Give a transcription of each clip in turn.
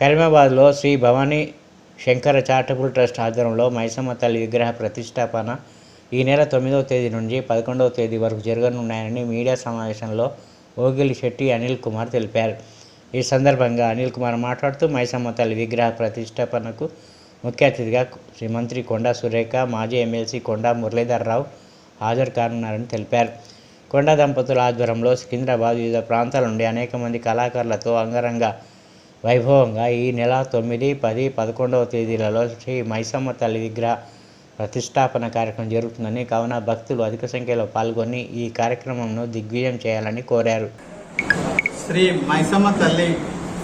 కరీమాబాద్లో Shri Bhavani Shankara charitable trust ఆధ్వర్యంలో మైసమ్మ తల్లి విగ్రహ ప్రతిష్టాపన ఈ నెల తొమ్మిదవ తేదీ నుంచి పదకొండవ తేదీ వరకు జరగనున్నాయని మీడియా సమావేశంలో ఓగిలి శెట్టి అనిల్ కుమార్ తెలిపారు. ఈ సందర్భంగా అనిల్ కుమార్ మాట్లాడుతూ మైసమ్మ తల్లి విగ్రహ ప్రతిష్టాపనకు ముఖ్య అతిథిగా శ్రీ మంత్రి కొండా సురేఖ మాజీ ఎమ్మెల్సీ కొండా మురళీధర్రావు హాజరు కానున్నారని తెలిపారు. కొండా దంపతుల ఆధ్వర్యంలో సికింద్రాబాద్ వివిధ ప్రాంతాల నుండి అనేక మంది కళాకారులతో అంగరంగ వైభవంగా ఈ నెల తొమ్మిది పది పదకొండవ తేదీలలో శ్రీ మైసమ్మ తల్లి విగ్రహ ప్రతిష్టాపన కార్యక్రమం జరుగుతుందని కావున భక్తులు అధిక సంఖ్యలో పాల్గొని ఈ కార్యక్రమంను దిగ్విజయం చేయాలని కోరారు. శ్రీ మైసమ్మ తల్లి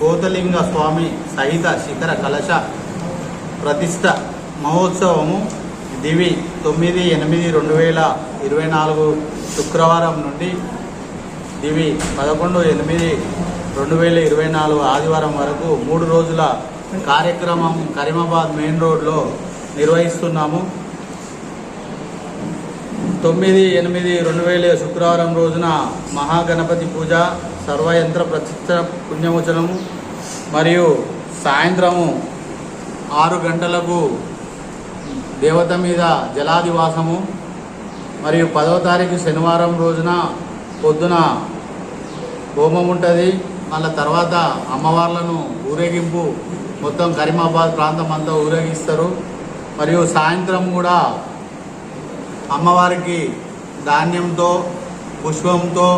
కోతలింగ స్వామి సహిత శిఖర కలశ ప్రతిష్ట మహోత్సవము దివి తొమ్మిది ఎనిమిది రెండు వేల ఇరవై నాలుగు శుక్రవారం నుండి దివి పదకొండు ఎనిమిది రెండు వేల ఇరవై నాలుగు ఆదివారం వరకు మూడు రోజుల కార్యక్రమం కరీమాబాద్ మెయిన్ రోడ్లో నిర్వహిస్తున్నాము. తొమ్మిది ఎనిమిది రెండు వేల శుక్రవారం రోజున మహాగణపతి పూజ సర్వయంత్ర ప్రతిష్ట పుణ్యమోచనము మరియు సాయంత్రము ఆరు గంటలకు దేవత మీద జలాదివాసము మరియు పదవ తారీఖు శనివారం రోజున పొద్దున హోమం ఉంటుంది. మళ్ళీ తర్వాత అమ్మవార్లను ఊరేగింపు మొత్తం కరీమాబాద్ ప్రాంతం అంతా ఊరేగిస్తారు. మరియు సాయంత్రం కూడా అమ్మవారికి ధాన్యంతో పుష్పంతో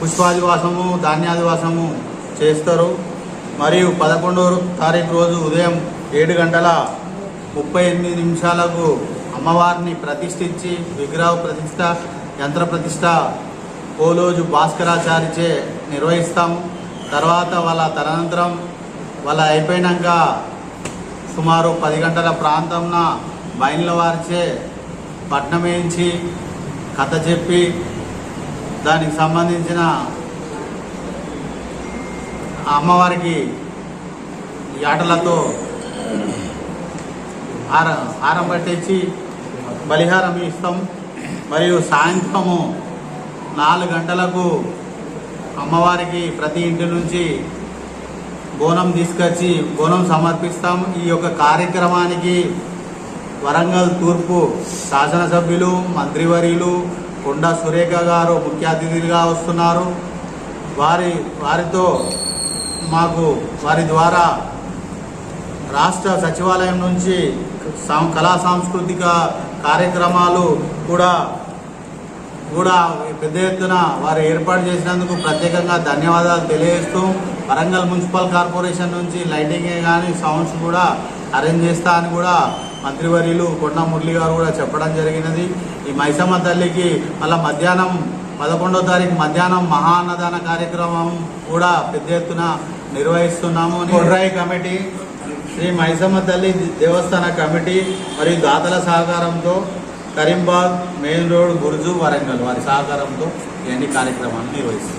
పుష్పాదివాసము ధాన్యాదివాసము చేస్తారు. మరియు పదకొండవ తారీఖు రోజు ఉదయం ఏడు గంటల ముప్పై ఎనిమిది నిమిషాలకు అమ్మవారిని ప్రతిష్ఠించి విగ్రహ ప్రతిష్ట యంత్ర ప్రతిష్ట పోలోజు భాస్కరాచారిచే నిర్వహిస్తాము తర్వాత వాళ్ళ తదనంతరం వాళ్ళ అయిపోయినాక సుమారు పది గంటల ప్రాంతంన బయళ్ళ వారిచే పట్నం వేయించి కథ చెప్పి దానికి సంబంధించిన అమ్మవారికి ఆటలతో ఆర హారం పట్టించి బలిహారం ఇస్తాం. మరియు సాయంత్రము నాలుగు గంటలకు అమ్మవారికి ప్రతి ఇంటి నుంచి బోనం తీసుకొచ్చి బోనం సమర్పిస్తాం. ఈ యొక్క కార్యక్రమానికి వరంగల్ తూర్పు శాసనసభ్యులు మంత్రివర్యులు కొండా సురేఖ గారు ముఖ్య అతిథులుగా వస్తున్నారు. వారి వారితో మాకు వారి ద్వారా రాష్ట్ర సచివాలయం నుంచి కళా సాంస్కృతిక కార్యక్రమాలు కూడా కూడా పెద్ద ఎత్తున వారు ఏర్పాటు చేసినందుకు ప్రత్యేకంగా ధన్యవాదాలు తెలియజేస్తూ వరంగల్ మున్సిపల్ కార్పొరేషన్ నుంచి లైటింగ్ కానీ సౌండ్స్ కూడా అరేంజ్ చేస్తా అని కూడా మంత్రివర్యులు కొండ మురళి గారు కూడా చెప్పడం జరిగినది. ఈ మైసమ్మ తల్లికి మళ్ళీ మధ్యాహ్నం పదకొండో తారీఖు మధ్యాహ్నం మహా అన్నదాన కార్యక్రమం కూడా పెద్ద ఎత్తున నిర్వహిస్తున్నాము కొడ్రాయి కమిటీ శ్రీ మైసమ్మ తల్లి దేవస్థాన కమిటీ మరియు దాతల సహకారంతో కరీంబాగ్ మెయిన్ రోడ్ గురుజు వరంగల్ వారి సహకారంతో ఇవన్నీ కార్యక్రమాలు నిర్వహిస్తారు.